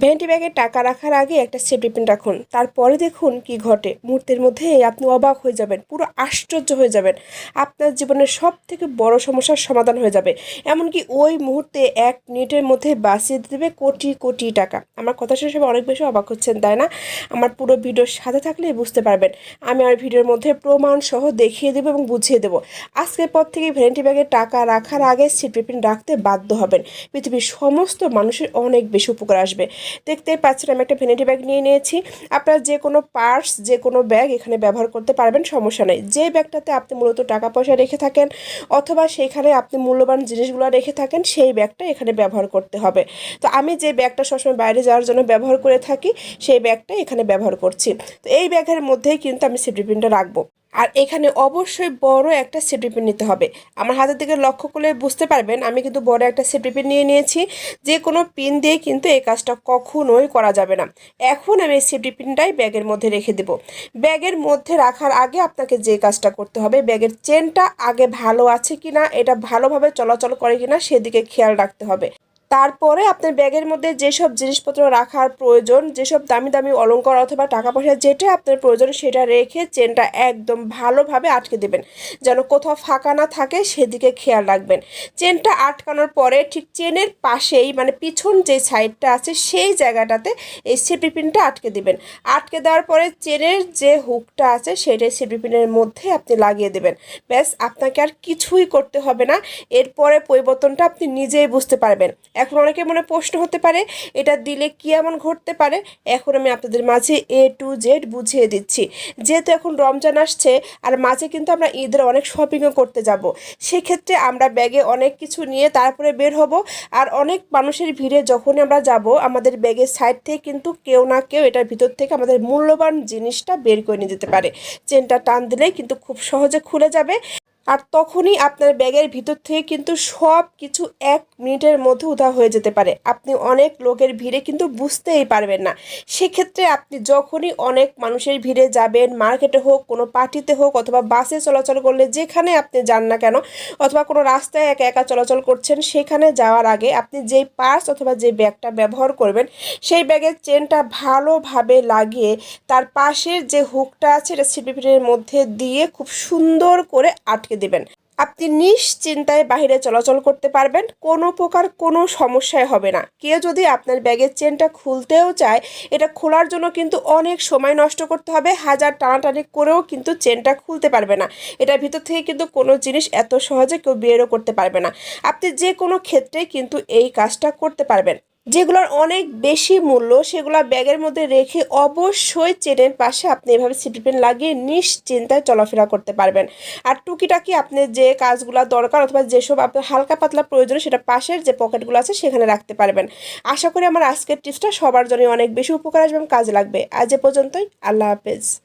Vanity ব্যাগে টাকা রাখার আগে একটা সেফটি পিন রাখুন। তারপরে দেখুন কি ঘটে। মুহূর্তের মধ্যে আপনি অবাক হয়ে যাবেন, পুরো আশ্চর্য হয়ে যাবেন। আপনার জীবনের সব থেকে বড় সমস্যার সমাধান হয়ে যাবে। এমনকি ওই মুহূর্তে এক মিনিটের মধ্যে বাঁচিয়ে দেবে কোটি কোটি টাকা। আমার কথা শেষে অনেক বেশি অবাক হচ্ছেন, তাই না? আমার পুরো ভিডিওর সাথে থাকলে বুঝতে পারবেন। আমি আমার ভিডিওর মধ্যে প্রমাণ সহ দেখিয়ে দেবো এবং বুঝিয়ে দেবো। আজকের পর থেকে ভ্যানিটি ব্যাগে টাকা রাখার আগে সেফটি পিন রাখতে বাধ্য হবেন। পৃথিবীর সমস্ত মানুষের অনেক বেশি উপকার আসবে। দেখতেই পাচ্ছেন, আমি একটা ভ্যানিটি ব্যাগ নিয়ে নিয়েছি। আপনারা যে কোনো পার্স যে কোনো ব্যাগ এখানে ব্যবহার করতে পারবেন, সমস্যা নেই। যে ব্যাগটাতে আপনি মূলত টাকা পয়সা রেখে থাকেন অথবা সেইখানে আপনি মূল্যবান জিনিসগুলো রেখে থাকেন, সেই ব্যাগটা এখানে ব্যবহার করতে হবে। তো আমি যে ব্যাগটা সবসময় বাইরে যাওয়ার জন্য ব্যবহার করে থাকি, সেই ব্যাগটা এখানে ব্যবহার করছি। তো এই ব্যাগের মধ্যেই কিন্তু আমি সেফটি পিনটা রাখব। আর এখানে অবশ্যই বড় একটা সেফটি পিন নিতে হবে। আমার হাতের দিকে লক্ষ্য করলে বুঝতে পারবেন, আমি কিন্তু বড় একটা সেফটি পিন নিয়ে নিয়েছি। যে কোনো পিন দিয়ে কিন্তু এই কাজটা কখনোই করা যাবে না। এখন আমি এই সেফটি পিনটাই ব্যাগের মধ্যে রেখে দেব। ব্যাগের মধ্যে রাখার আগে আপনাকে যে কাজটা করতে হবে, ব্যাগের চেনটা আগে ভালো আছে কিনা, এটা ভালোভাবে চলাচল করে কিনা, সেদিকে খেয়াল রাখতে হবে। তারপরে আপনার ব্যাগের মধ্যে যেসব জিনিসপত্র রাখার প্রয়োজন, যেসব দামি দামি অলংকার অথবা টাকা পয়সা যেটা আপনার প্রয়োজন সেটা রেখে চেনটা একদম ভালোভাবে আটকে দেবেন। যেন কোথাও ফাঁকা না থাকে সেদিকে খেয়াল রাখবেন। চেনটা আটকানোর পরে ঠিক চেনের পাশেই মানে পিছন যে সাইডটা আছে সেই জায়গাটাতে এই সিপি পিনটা আটকে দেবেন। আটকে দেওয়ার পরে চেনের যে হুকটা আছে সেটাই সিপি পিনের মধ্যে আপনি লাগিয়ে দেবেন। ব্যাস, আপনাকে আর কিছুই করতে হবে না। এরপরে পরিবর্তনটা আপনি নিজেই বুঝতে পারবেন। এখন অনেকে মনে প্রশ্ন হতে পারে, এটা দিলে কি এমন ঘটতে পারে? এখন আমি আপনাদের মাঝে এ টু জেড বুঝিয়ে দিচ্ছি। যেহেতু এখন রমজান আসছে, আর মাঝে কিন্তু আমরা ঈদের অনেক শপিংও করতে যাব। সেক্ষেত্রে আমরা ব্যাগে অনেক কিছু নিয়ে তারপরে বের হব, আর অনেক মানুষের ভিড়ে যখনই আমরা যাব, আমাদের ব্যাগের সাইড থেকে কিন্তু কেউ না কেউ এটার ভিতর থেকে আমাদের মূল্যবান জিনিসটা বের করে নিয়ে যেতে পারে। চেনটা টান দিলেই কিন্তু খুব সহজে খুলে যাবে। আর তখনই আপনার ব্যাগের ভিতর থেকে কিন্তু সব কিছু এক মিনিটের মধ্যে উধাও হয়ে যেতে পারে। আপনি অনেক লোকের ভিড়ে কিন্তু বুঝতেই পারবেন না। সেক্ষেত্রে আপনি যখনই অনেক মানুষের ভিড়ে যাবেন, মার্কেটে হোক, কোনো পার্টিতে হোক অথবা বাসে চলাচল করলে যেখানে আপনি যান না কেন অথবা কোনো রাস্তায় একা একা চলাচল করছেন, সেখানে যাওয়ার আগে আপনি যেই পার্স অথবা যে ব্যাগটা ব্যবহার করবেন, সেই ব্যাগের চেনটা ভালোভাবে লাগিয়ে তার পাশের যে হুকটা আছে, এটা সিপিপিনের মধ্যে দিয়ে খুব সুন্দর করে আটকে দেবেন। আপনি নিশ্চিন্তায় বাইরে চলাচল করতে পারবেন, কোনো প্রকার কোনো সমস্যায় হবে না। কেউ যদি আপনার ব্যাগের চেনটা খুলতেও চায়, এটা খোলার জন্য কিন্তু অনেক সময় নষ্ট করতে হবে, হাজার টানাটানি করেও কিন্তু চেনটা খুলতে পারবে না। এটার ভিতর থেকে কিন্তু কোনো জিনিস এত সহজে কেউ বেরও করতে পারবে না। আপনি যে কোনো ক্ষেত্রেই কিন্তু এই কাজটা করতে পারবেন। যেগুলোর অনেক বেশি মূল্য, সেগুলো ব্যাগের মধ্যে রেখে অবশ্যই চেনের পাশে আপনি এভাবে সিটি পেন লাগিয়ে নিশ্চিন্তায় চলাফেরা করতে পারবেন। আর টুকিটাকি আপনি যে কাজগুলো দরকার অথবা যেসব আপনার হালকা পাতলা প্রয়োজন সেটা পাশের যে পকেটগুলো আছে সেখানে রাখতে পারবেন। আশা করি আমার আজকের টিপসটা সবার জন্য অনেক বেশি উপকার আসবে এবং কাজে লাগবে। আজ এ পর্যন্তই। আল্লাহ হাফেজ।